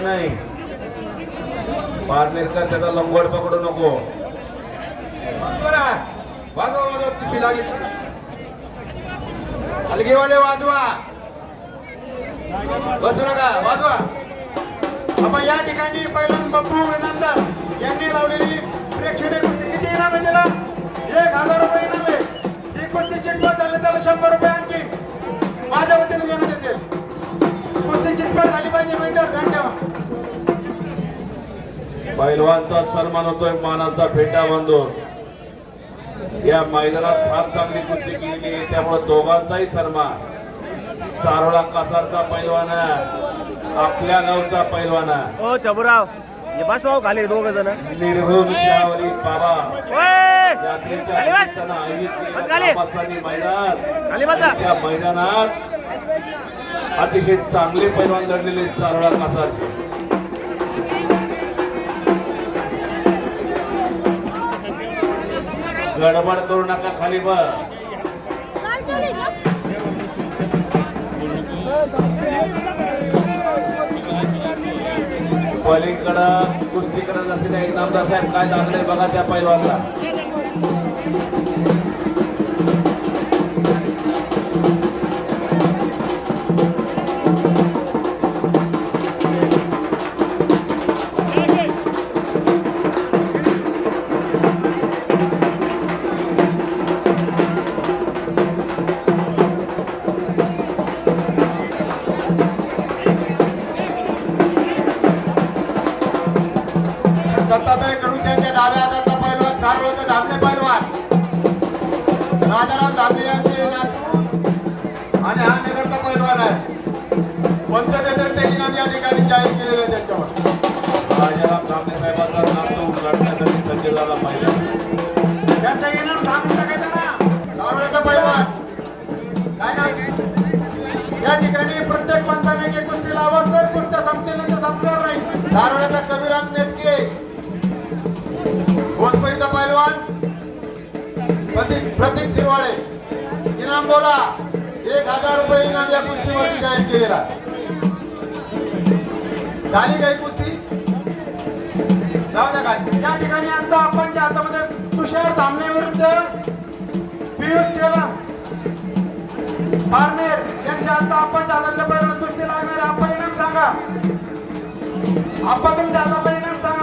पाहिजे नाही पारनेरकर त्याचा लंगोट पकडू नको. वाजवा वाजवा अलगेवाले वाजवा. बसू नका वाजवा. आपण या ठिकाणी पहिला बप्पू विनंदर यांनी लावलेली प्रेक्षणीय कुस्ती. किती इनाम आहे त्याला? एक हजार रुपये इनाम आहे. ही कुस्ती चिटपट झाली त्याला शंभर रुपये आणखी. माझ्या वतीने देण्यात येतील. कुस्ती चिटपट झाली पाहिजे माहिती पैलवानचा सन्मान होतोय मानाचा फेटा बांधून या मैदानात फार चांगली कुस्ती केली त्यामुळे दोघांचाही सन्मान. सारोळा कासारचा पैलवान आपल्या गावचा पैलवान ओ चबुराव हे बसवाव खाली दोघ जण. निर्घुण शावरी बाबा. यात्रेच्या. निमित्तानं आयोजित मैदान. त्या मैदानात अतिशय चांगले पैलवान लढलेले सारोळा कासारचे. गडबड करू नका खाली पलीकडं कुस्ती करत असलेल्या इनामदार साहेब काय दाखले बघा त्या पैलवानला. दत्तात्रय कडुसेंच्या डाव्या हाताचा पैलवान सारोळचा धामणे पैलवान. राजाराम धामणे यांचे नातू आणि हा नगरचा पैलवान आहे. पंचदेशांचे इनाम या ठिकाणी जाहीर केलेले आहे त्यांच्यावर. राजाराम दामले साहेबांचा नातू लढण्यासाठी सज्ज झाला पाहिजे. त्यांचं इनाम टाकायचं ना सारोळ्याचा पैलवान. काय नाव या ठिकाणी प्रत्येक पंचाने एक कुस्ती लावा. तर कुस्त्या संपतील नाही संपणार नाही. सारोळ्याचा कविराज नेटके. भोजपुरीचा पैलवान प्रतीक प्रतीक शिरवाळे. इनाम बोला. एक हजार रुपये इनाम या कुस्तीवरती जाहीर केलेला झाली काही कुस्ती? जाऊ द्या या ठिकाणी आता आपण ज्या हातामध्ये तुषार धामणे विरुद्ध पियुष केला पारनेर यांच्या आता आपण हातातल्या पहिल्या कुस्ती लागणार आपण इनाम सांगा. आपण तुमच्या